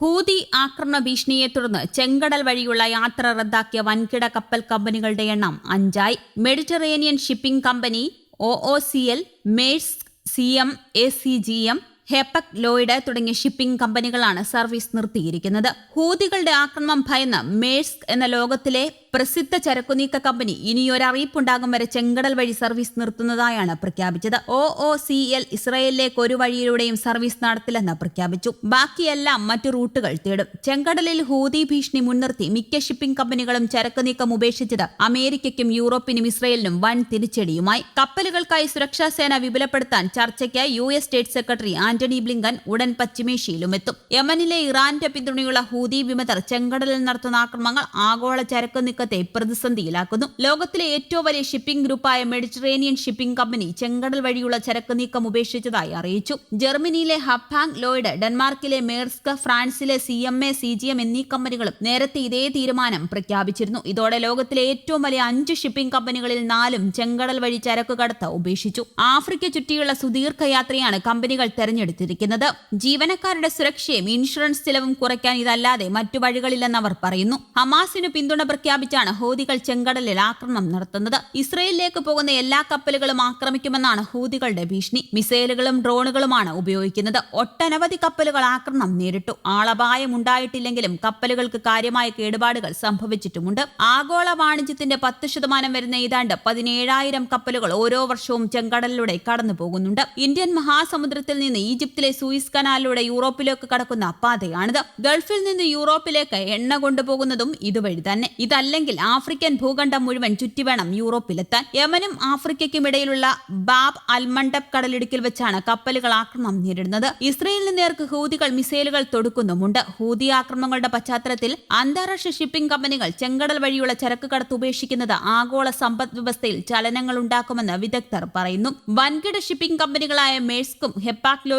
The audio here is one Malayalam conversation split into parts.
ഹൂതി ആക്രമണ ഭീഷണിയെ തുടർന്ന് ചെങ്കടൽ വഴിയുള്ള യാത്ര റദ്ദാക്കിയ വൻകിട കപ്പൽ കമ്പനികളുടെ എണ്ണം അഞ്ചായി. Mediterranean shipping company O O C L Maersk C M A C G M Hapag Lloyd തുടങ്ങിയ ഷിപ്പിംഗ് കമ്പനികളാണ് സർവീസ് നിർത്തിയിരിക്കുന്നത്. ഹൂതികളുടെ ആക്രമണം ഭയന്ന് മേഴ്സ്ക് എന്ന ലോകത്തിലെ പ്രസിദ്ധ ചരക്കുനീക്ക കമ്പനി ഇനിയൊരറിയിപ്പുണ്ടാകും വരെ ചെങ്കടൽ വഴി സർവീസ് നിർത്തുന്നതായാണ് പ്രഖ്യാപിച്ചത്. ഒ ഒ സി എൽ ഇസ്രയേലിലേക്ക് ഒരു വഴിയിലൂടെയും സർവീസ് നടത്തില്ലെന്ന് പ്രഖ്യാപിച്ചു. ബാക്കിയെല്ലാം മറ്റു റൂട്ടുകൾ തേടും. ചെങ്കടലിൽ ഹൂതി ഭീഷണി മുൻനിർത്തി മിക്ക ഷിപ്പിംഗ് കമ്പനികളും ചരക്ക് നീക്കം ഉപേക്ഷിച്ചത് അമേരിക്കയ്ക്കും യൂറോപ്പിനും ഇസ്രയേലിനും വൻ തിരിച്ചടിയുമായി കപ്പലുകൾക്കായി സുരക്ഷാ സേന വിപുലപ്പെടുത്താൻ ചർച്ചയ്ക്ക് U S state secretary Antony Blinken ഉടൻ പശ്ചിമേഷ്യയിലും എത്തും യമനിലെ ഇറാന്റെ പിന്തുണയുള്ള ഹൂതി വിമതർ ചെങ്കടലിൽ നടത്തുന്ന ആക്രമണങ്ങൾ ആഗോള ചരക്ക് നീക്കത്തെ പ്രതിസന്ധിയിലാക്കുന്നു. ലോകത്തിലെ ഏറ്റവും വലിയ ഷിപ്പിംഗ് ഗ്രൂപ്പായ മെഡിറ്ററേനിയൻ ഷിപ്പിംഗ് കമ്പനി ചെങ്കടൽ വഴിയുള്ള ചരക്ക് നീക്കം ഉപേക്ഷിച്ചതായി അറിയിച്ചു. ജർമ്മനിയിലെ ഹബ്ഹാങ് ലോയിഡ് ഡെൻമാർക്കിലെ മേർസ്ക് ഫ്രാൻസിലെ C M A C G M എന്നീ കമ്പനികളും നേരത്തെ ഇതേ തീരുമാനം പ്രഖ്യാപിച്ചിരുന്നു. ഇതോടെ ലോകത്തിലെ ഏറ്റവും വലിയ അഞ്ച് ഷിപ്പിംഗ് കമ്പനികളിൽ നാലും ചെങ്കടൽ വഴി ചരക്ക് കടത്ത് ഉപേക്ഷിച്ചു. ആഫ്രിക്ക ചുറ്റിയുള്ള സുദീർഘ യാത്രയാണ് കമ്പനികൾ തെരഞ്ഞെടുത്തിരിക്കുന്നത് ജീവനക്കാരുടെ സുരക്ഷയും ഇൻഷുറൻസ് ചിലവും കുറയ്ക്കാൻ ഇതല്ലാതെ മറ്റു വഴികളില്ലെന്ന് അവർ പറയുന്നു. ഹമാസിന് പിന്തുണ പ്രഖ്യാപിച്ചാണ് ഹൂതികൾ ചെങ്കടലിൽ ആക്രമണം നടത്തുന്നത്. ഇസ്രയേലിലേക്ക് പോകുന്ന എല്ലാ കപ്പലുകളും ആക്രമിക്കുമെന്നാണ് ഹൂതികളുടെ ഭീഷണി. മിസൈലുകളും ഡ്രോണുകളുമാണ് ഉപയോഗിക്കുന്നത്. ഒട്ടനവധി കപ്പലുകൾ ആക്രമണം നേരിട്ടു. ആളപായം ഉണ്ടായിട്ടില്ലെങ്കിലും കപ്പലുകൾക്ക് കാര്യമായ കേടുപാടുകൾ സംഭവിച്ചിട്ടുമുണ്ട്. ആഗോള വാണിജ്യത്തിന്റെ പത്ത് ശതമാനം വരുന്ന ഏതാണ്ട് പതിനേഴായിരം കപ്പലുകൾ ഓരോ വർഷവും ചെങ്കടലിലൂടെ കടന്നു പോകുന്നുണ്ട് ഇന്ത്യൻ മഹാസമുദ്രത്തിൽ നിന്ന് ഈജിപ്തിലെ സൂയിസ് കനാലിലൂടെ യൂറോപ്പിലേക്ക് കടക്കുന്ന പാതയാണിത്. ഗൾഫിൽ നിന്ന് യൂറോപ്പിലേക്ക് എണ്ണ കൊണ്ടുപോകുന്നതും ഇതുവഴി തന്നെ. ഇതല്ലെങ്കിൽ ആഫ്രിക്കൻ ഭൂഖണ്ഡം മുഴുവൻ ചുറ്റി വേണം യൂറോപ്പിലെത്താൻ. യമനും ആഫ്രിക്കയ്ക്കും ഇടയിലുള്ള ബാബ് അൽമണ്ടബ് കടലിടുക്കിൽ വെച്ചാണ് കപ്പലുകൾ ആക്രമണം നേരിടുന്നത്. ഇസ്രയേലിന് നേർക്ക് ഹൂതികൾ മിസൈലുകൾ തൊടുക്കുന്നുമുണ്ട്. ഹൂതി ആക്രമണങ്ങളുടെ പശ്ചാത്തലത്തിൽ അന്താരാഷ്ട്ര ഷിപ്പിംഗ് കമ്പനികൾ ചെങ്കടൽ വഴിയുള്ള ചരക്ക് കടത്ത് ഉപേക്ഷിക്കുന്നത് ആഗോള സമ്പദ് വ്യവസ്ഥയിൽ ചലനങ്ങൾ ഉണ്ടാക്കുമെന്ന് വിദഗ്ധർ പറയുന്നു. വൻകിട ഷിപ്പിംഗ് കമ്പനികളായ മേഴ്സ്കും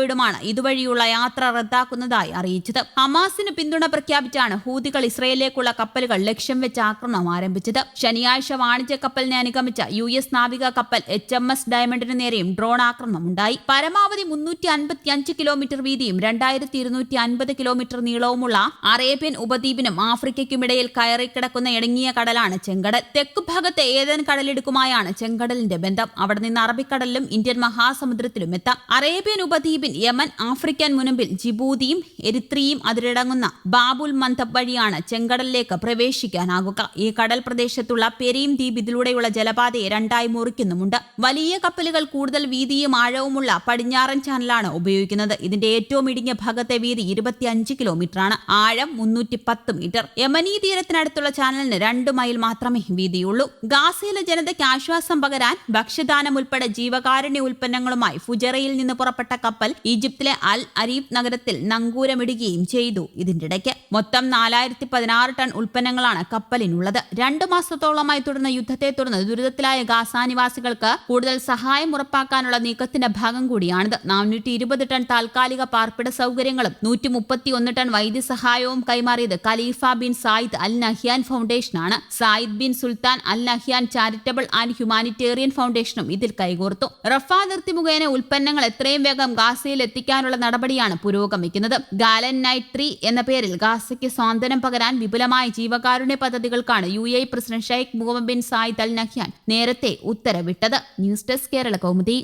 ഹെപ്പാക്ലോയിഡുമാണ് ഇതുവഴിയുള്ള യാത്ര റദ്ദാക്കുന്നതായി അറിയിച്ചത്. ഹമാസിന് പിന്തുണ പ്രഖ്യാപിച്ചാണ് ഹൂതികൾ ഇസ്രയേലിലേക്കുള്ള കപ്പലുകൾ ലക്ഷ്യം വെച്ച് ആക്രമണം ആരംഭിച്ചത്. ശനിയാഴ്ച വാണിജ്യ കപ്പലിനെ അനുഗമിച്ച യു എസ് നാവിക കപ്പൽ എച്ച് എം എസ് ഡയമണ്ടിന് നേരെയും ഡ്രോൺ ആക്രമണം ഉണ്ടായി. പരമാവധി മുന്നൂറ്റി അൻപത്തി അഞ്ച് കിലോമീറ്റർ വീതിയും രണ്ടായിരത്തി ഇരുന്നൂറ്റി അൻപത് കിലോമീറ്റർ നീളവുമുള്ള അറേബ്യൻ ഉപദ്വീപിനും ആഫ്രിക്കയ്ക്കുമിടയിൽ കയറിക്കിടക്കുന്ന ഇടുങ്ങിയ കടലാണ് ചെങ്കടൽ. തെക്ക് ഭാഗത്തെ ഏതൻ കടലിടുക്കുമായാണ് ചെങ്കടലിന്റെ ബന്ധം. അവിടെ നിന്ന് അറബിക്കടലിലും ഇന്ത്യൻ മഹാസമുദ്രത്തിലും എത്താം. അറേബ്യൻ ഉപദ്വീപിൻ യമൻ ആഫ്രിക്കൻ മുനമ്പിൽ ജിബൂതിയും എരിത്രിയും അതിരടങ്ങുന്ന ബാബുൽ മന്തബ് വഴിയാണ് ചെങ്കടലിലേക്ക് പ്രവേശിക്കാനാകുക. ഈ കടൽ പ്രദേശത്തുള്ള പെരീം ദ്വീപ് ഇതിലൂടെയുള്ള ജലപാതയെ രണ്ടായി മുറിക്കുന്നുമുണ്ട്. വലിയ കപ്പലുകൾ കൂടുതൽ വീതിയും ആഴവുമുള്ള പടിഞ്ഞാറൻ ചാനലാണ് ഉപയോഗിക്കുന്നത്. ഇതിന്റെ ഏറ്റവും ഇടുങ്ങിയ ഭാഗത്തെ വീതി ഇരുപത്തിയഞ്ച് കിലോമീറ്ററാണ്. ആഴം മുന്നൂറ്റി പത്ത് മീറ്റർ. യമനി തീരത്തിനടുത്തുള്ള ചാനലിന് രണ്ട് മൈൽ മാത്രമേ വീതിയുള്ളൂ. ഗാസയിലെ ജനതയ്ക്ക് ആശ്വാസം പകരാൻ ഭക്ഷ്യദാനം ഉൾപ്പെടെ ജീവകാരുണ്യ ഉൽപ്പന്നങ്ങളുമായി ഫുജറയിൽ നിന്ന് പുറപ്പെട്ട കപ്പൽ ഈജിപ്തിലെ അൽ അരീബ് നഗരത്തിൽ നങ്കൂരമിടുകയും ചെയ്തു. ഇതിനിടയ്ക്ക് മൊത്തം നാലായിരത്തി പതിനാറ് ടൺ ഉൽപ്പന്നങ്ങളാണ് കപ്പലിനുള്ളത്. രണ്ടു മാസത്തോളമായി തുടർന്ന യുദ്ധത്തെ തുടർന്ന് ദുരിതത്തിലായ ഗാസ നിവാസികൾക്ക് കൂടുതൽ സഹായം ഉറപ്പാക്കാനുള്ള നീക്കത്തിന്റെ ഭാഗം കൂടിയാണിത്. നാനൂറ്റി ഇരുപത് ടൺ താൽക്കാലിക പാർപ്പിട സൗകര്യങ്ങളും നൂറ്റി മുപ്പത്തി ഒന്ന് ടൺ വൈദ്യസഹായവും കൈമാറിയത് Khalifa bin Zayed Al Nahyan ഫൗണ്ടേഷനാണ് Zayed bin Sultan Al Nahyan charitable and humanitarian ഫൗണ്ടേഷനും ഇതിൽ കൈകോർത്തു. റഫാ നിർത്തി മുഖേന ഉൽപ്പന്നങ്ങൾ എത്രയും വേഗം ഗാസയിൽ എത്തിക്കാനുള്ള നടപടിയാണ് പുരോഗമിക്കുന്നത്. ഗാലൻ നൈറ്റ് എന്ന പേരിൽ ഗാസയ്ക്ക് സ്വാതന്ത്ര്യം പകരാൻ വിപുലമായ ജീവകാരുണ്യ പദ്ധതികൾക്കാണ് U A president Sheikh Mohamed bin Zayed Al Nahyan നേരത്തെ ഉത്തരവിട്ടത്. News desk Kerala Kaumudi.